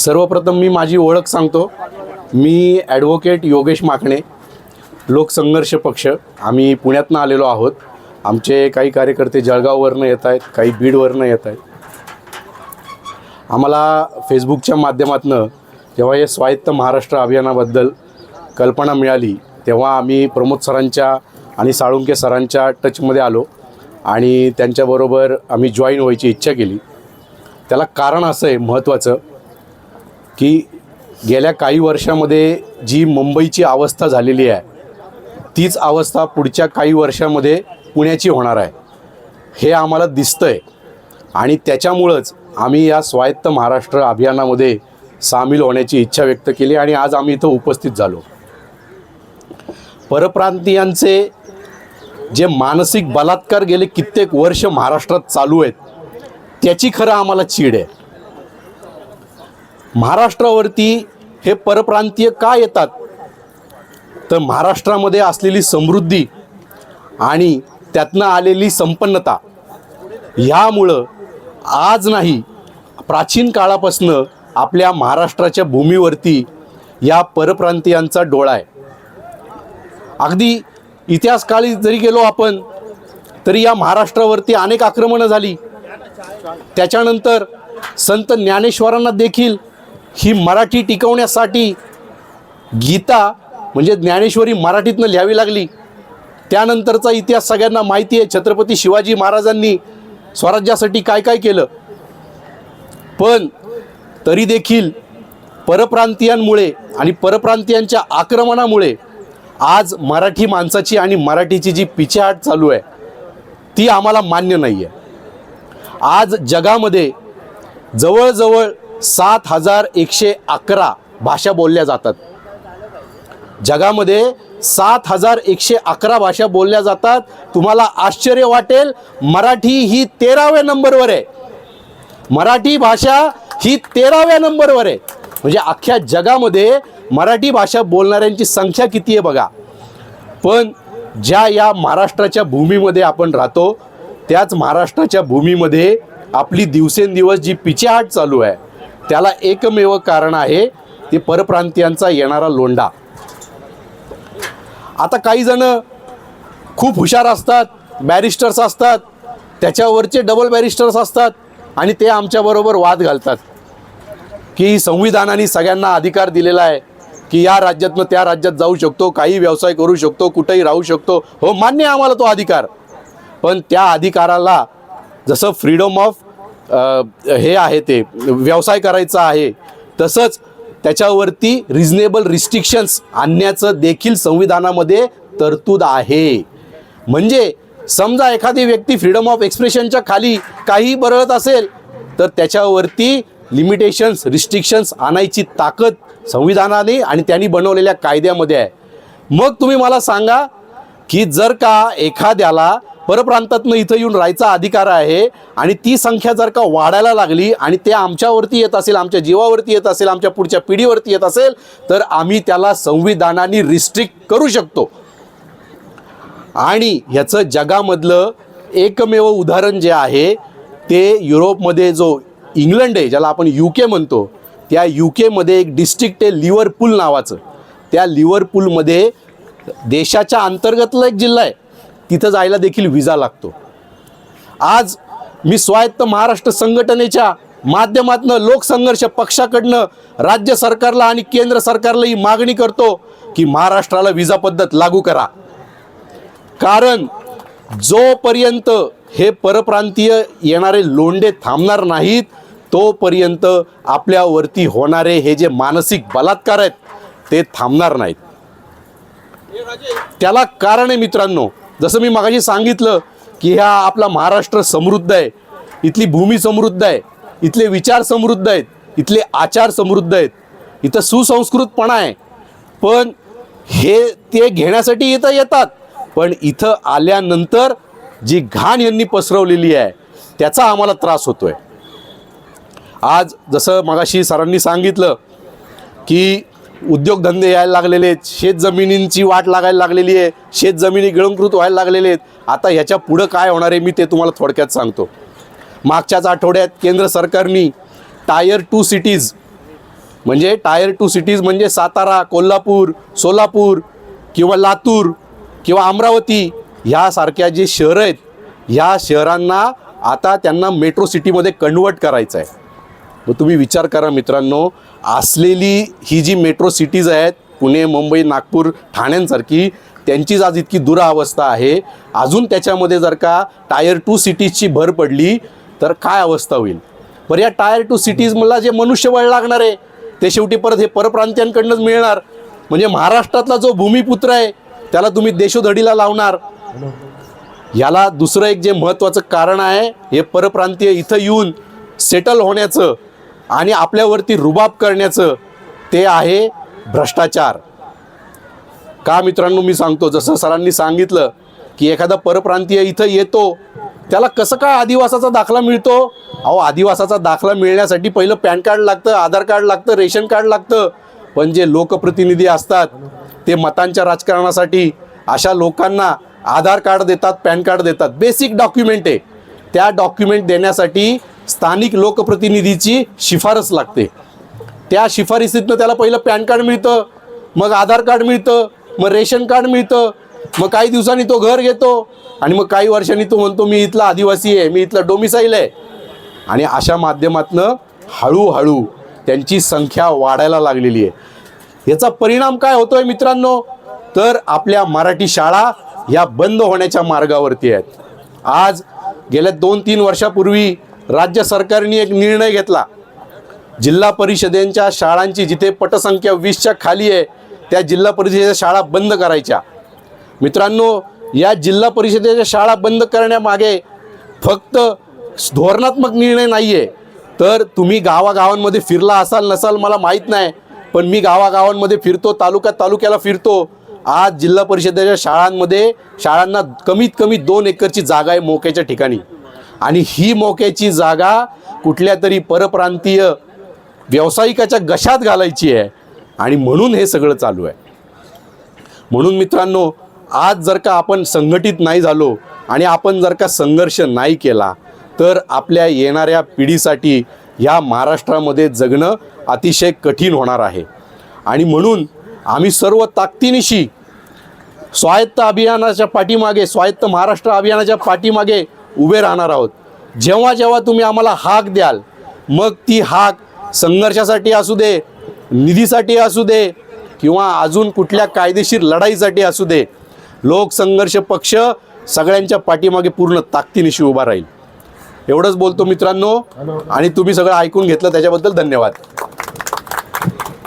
सर्वप्रथम मी माझी ओळख सांगतो. मी ॲडव्होकेट योगेश माकणे लोकसंघर्ष पक्ष. आम्ही पुण्यातनं आलेलो आहोत. आमचे काही कार्यकर्ते जळगाववरनं येत आहेत काही बीडवरनं येत आहेत. आम्हाला फेसबुकच्या माध्यमातून जेव्हा हे स्वायत्त महाराष्ट्र अभियानाबद्दल कल्पना मिळाली तेव्हा आम्ही प्रमोद सरांच्या आणि साळुंके सरांच्या टचमध्ये आलो आणि त्यांच्याबरोबर आम्ही जॉईन व्हायची इच्छा केली. त्याला कारण असं आहे महत्त्वाचं की गेल्या काही वर्षामध्ये जी मुंबईची अवस्था झालेली आहे तीच अवस्था पुढच्या काही वर्षामध्ये पुण्याची होणार आहे. हे आम्हाला दिसतं आहे आणि त्याच्यामुळंच आम्ही या स्वायत्त महाराष्ट्र अभियानामध्ये सामील होण्याची इच्छा व्यक्त केली आणि आज आम्ही इथं उपस्थित झालो. परप्रांतीयांचे जे मानसिक बलात्कार गेले कित्येक वर्ष महाराष्ट्रात चालू आहेत त्याची खरं आम्हाला चीड आहे. महाराष्ट्रावरती हे परप्रांतीय का येतात? तर महाराष्ट्रामध्ये असलेली समृद्धी आणि त्यातनं आलेली संपन्नता ह्यामुळं आज नाही प्राचीन काळापासनं आपल्या महाराष्ट्राच्या भूमीवरती या परप्रांतीयांचा डोळा आहे. अगदी इतिहासकाळी जरी गेलो आपण तरी या महाराष्ट्रावरती अनेक आक्रमणं झाली. त्याच्यानंतर संत ज्ञानेश्वरांना देखील ही मराठी टिकवण्यासाठी गीता म्हणजे ज्ञानेश्वरी मराठीतनं लिहावी लागली. त्यानंतरचा इतिहास सगळ्यांना माहिती आहे. छत्रपती शिवाजी महाराजांनी स्वराज्यासाठी काय काय केलं? पण तरी देखील परप्रांतीयांमुळे आणि परप्रांतीयांच्या आक्रमणामुळे आज मराठी माणसाची आणि मराठीची जी पिछेहाट चालू आहे ती आम्हाला मान्य नाही आहे आज जगामध्ये जवळजवळ सात हजार एकशे अकरा भाषा बोलल्या जातात. जगामध्ये सात हजार एकशे अकरा भाषा बोलल्या जातात. तुम्हाला आश्चर्य वाटेल मराठी ही तेराव्या नंबरवर आहे. मराठी भाषा ही तेराव्या नंबरवर आहे. म्हणजे अख्ख्या जगामध्ये मराठी भाषा बोलणाऱ्यांची संख्या किती आहे बघा. पण ज्या या महाराष्ट्राच्या भूमीमध्ये आपण राहतो त्याच महाराष्ट्राच्या भूमीमध्ये आपली दिवसेंदिवस जी पिछेहाट चालू आहे त्याला एकमेव कारण आहे ते परप्रांतीयांचा येणारा लोंढा. आता काही जण खूप हुशार असतात बॅरिस्टर्स असतात त्याच्यावरचे डबल बॅरिस्टर्स असतात आणि ते आमच्याबरोबर वाद घालतात. की संविधानाने सगळ्यांना अधिकार दिलेला आहे की या राज्यातनं त्या राज्यात जाऊ शकतो काही व्यवसाय करू शकतो कुठेही राहू शकतो. हो मान्य आहे आम्हाला तो अधिकार. पण त्या अधिकाराला जसं फ्रीडम ऑफ हे आहे ते व्यवसाय करायचा आहे. तसंच त्याच्यावरती रिझनेबल रिस्ट्रिक्शन्स आणण्याचं देखील संविधानामध्ये तरतूद आहे. म्हणजे समजा एखादी व्यक्ती फ्रीडम ऑफ एक्सप्रेशनच्या खाली काही बरळत असेल तर त्याच्यावरती लिमिटेशन्स रिस्ट्रिक्शन्स आणायची ताकद संविधानाने आणि त्यांनी बनवलेल्या कायद्यामध्ये आहे. मग तुम्ही मला सांगा की जर का एखाद्याला परप्रांतातनं इथं येऊन राहायचा अधिकार आहे आणि ती संख्या जर का वाढायला लागली आणि ते आमच्यावरती येत असेल आमच्या जीवावरती येत असेल आमच्या पुढच्या पिढीवरती येत असेल तर आम्ही त्याला संविधानाने रिस्ट्रिक्ट करू शकतो. आणि ह्याचं जगामधलं एकमेव उदाहरण जे आहे ते युरोपमध्ये जो इंग्लंड आहे ज्याला आपण यू के म्हणतो त्या यू केमध्ये एक डिस्ट्रिक्ट आहे लिव्हरपूल नावाचं. त्या लिव्हरपूलमध्ये देशाच्या अंतर्गतला एक जिल्हा आहे. तिथं जायला देखील विजा लागतो. आज मी स्वायत्त महाराष्ट्र संघटनेच्या माध्यमातनं लोकसंघर्ष पक्षाकडनं राज्य सरकारला आणि केंद्र सरकारला ही मागणी करतो की महाराष्ट्राला विजा पद्धत लागू करा. कारण जोपर्यंत हे परप्रांतीय येणारे लोंढे थांबणार नाहीत तोपर्यंत आपल्यावरती होणारे हे जे मानसिक बलात्कार आहेत ते थांबणार नाहीत. त्याला कारण आहे मित्रांनो जसं मी मागाशी सांगितलं की ह्या आपला महाराष्ट्र समृद्ध आहे इथली भूमी समृद्ध आहे इथले विचार समृद्ध आहेत इथले आचार समृद्ध आहेत इथं सुसंस्कृतपणा आहे. पण हे ते घेण्यासाठी इथं येतात. पण इथं आल्यानंतर जी घाण यांनी पसरवलेली आहे त्याचा आम्हाला त्रास होतोय. आज जसं मगाशी सरांनी सांगितलं की उद्योगधंदे यायला लागलेले आहेत. शेत जमिनींची वाट लागायला लागलेली आहे. शेत जमिनी गिळंकृत व्हायला लागलेले आहेत. आता ह्याच्या पुढं काय होणार आहे मी ते तुम्हाला थोडक्यात सांगतो. मागच्याच आठवड्यात केंद्र सरकारनी टायर टू सिटीज म्हणजे टायर टू सिटीज म्हणजे सातारा कोल्हापूर सोलापूर किंवा लातूर किंवा अमरावती ह्यासारख्या जे शहरं आहेत ह्या शहरांना आता त्यांना मेट्रो सिटीमध्ये कन्वर्ट करायचं आहे. मग तुम्ही विचार करा मित्रांनो असलेली ही जी मेट्रो सिटीज आहेत पुणे मुंबई नागपूर ठाण्यांसारखी त्यांचीच आज इतकी दुरावस्था आहे. अजून त्याच्यामध्ये जर का टायर टू सिटीजची भर पडली तर काय अवस्था होईल? बरं या टायर टू सिटीज मला जे मनुष्यबळ लागणार आहे ते शेवटी परत हे परप्रांतीयांकडनंच मिळणार. म्हणजे महाराष्ट्रातला जो भूमिपुत्र आहे त्याला तुम्ही देशोधडीला लावणार. याला दुसरं एक जे महत्त्वाचं कारण आहे हे परप्रांतीय इथं येऊन सेटल होण्याचं आणि आपल्यावरती रुबाब करण्याचं ते आहे भ्रष्टाचार. का मित्रांनो मी सांगतो जसं सरांनी सांगितलं की एखादा परप्रांतीय इथं येतो त्याला कसं काय आदिवासाचा दाखला मिळतो? अहो आदिवासाचा दाखला मिळण्यासाठी पहिलं पॅन कार्ड लागतं आधार कार्ड लागतं रेशन कार्ड लागतं. पण जे लोकप्रतिनिधी असतात ते मतांच्या राजकारणासाठी अशा लोकांना आधार कार्ड देतात पॅन कार्ड देतात. बेसिक डॉक्युमेंट आहे. त्या डॉक्युमेंट देण्यासाठी स्थानिक लोकप्रतिनिधीची शिफारस लागते. त्या शिफारसीतनं त्याला पहिलं पॅन कार्ड मिळतं मग आधार कार्ड मिळतं मग रेशन कार्ड मिळतं मग काही दिवसांनी तो घर घेतो आणि मग काही वर्षांनी तो म्हणतो मी इथला आदिवासी आहे मी इथला डोमिसाईल आहे. आणि अशा माध्यमातनं हळूहळू त्यांची संख्या वाढायला लागलेली आहे. याचा परिणाम काय होतोय मित्रांनो? तर आपल्या मराठी शाळा ह्या बंद होण्याच्या मार्गावरती आहेत. आज गेल्या दोन तीन वर्षापूर्वी राज्य सरकारने एक निर्णय घेतला. जिल्हा परिषदेच्या शाळांची जिथे पटसंख्या वीसच्या खाली आहे त्या जिल्हा परिषदेच्या शाळा बंद करायच्या. मित्रांनो या जिल्हा परिषदेच्या शाळा बंद करण्यामागे फक्त धोरणात्मक निर्णय नाही आहे तर तुम्ही गावागावांमध्ये फिरला असाल नसाल मला माहीत नाही पण मी गावागावांमध्ये फिरतो तालुका तालुक्याला फिरतो. आज जिल्हा परिषदेच्या शाळांमध्ये शाळांना कमीत कमी दोन एकरची जागा आहे मोक्याच्या ठिकाणी. आणि ही मोक्याची जागा कुठल्या तरी परप्रांतीय व्यावसायिकाच्या गशात घालायची आहे. आणि म्हणून हे सगळं चालू आहे. म्हणून मित्रांनो आज जर का आपण संघटित नाही झालो आणि आपण जर का संघर्ष नाही केला तर आपल्या येणाऱ्या पिढीसाठी ह्या महाराष्ट्रामध्ये जगणं अतिशय कठीण होणार आहे. आणि म्हणून आम्ही सर्व ताकदीनिशी स्वायत्त अभियानाच्या पाठीमागे स्वायत्त महाराष्ट्र अभियानाच्या पाठीमागे उभे राहणार आहोत. जेव्हा जेव्हा तुम्ही आम्हाला हाक द्याल मग ती हाक संघर्षासाठी असू दे निधीसाठी असू दे किंवा अजून कुठल्या कायदेशीर लढाईसाठी असू दे लोकसंघर्ष पक्ष सगळ्यांच्या पाठीमागे पूर्ण ताकदीनिशी उभा राहील. एवढंच बोलतो मित्रांनो आणि तुम्ही सगळं ऐकून घेतलं त्याच्याबद्दल धन्यवाद.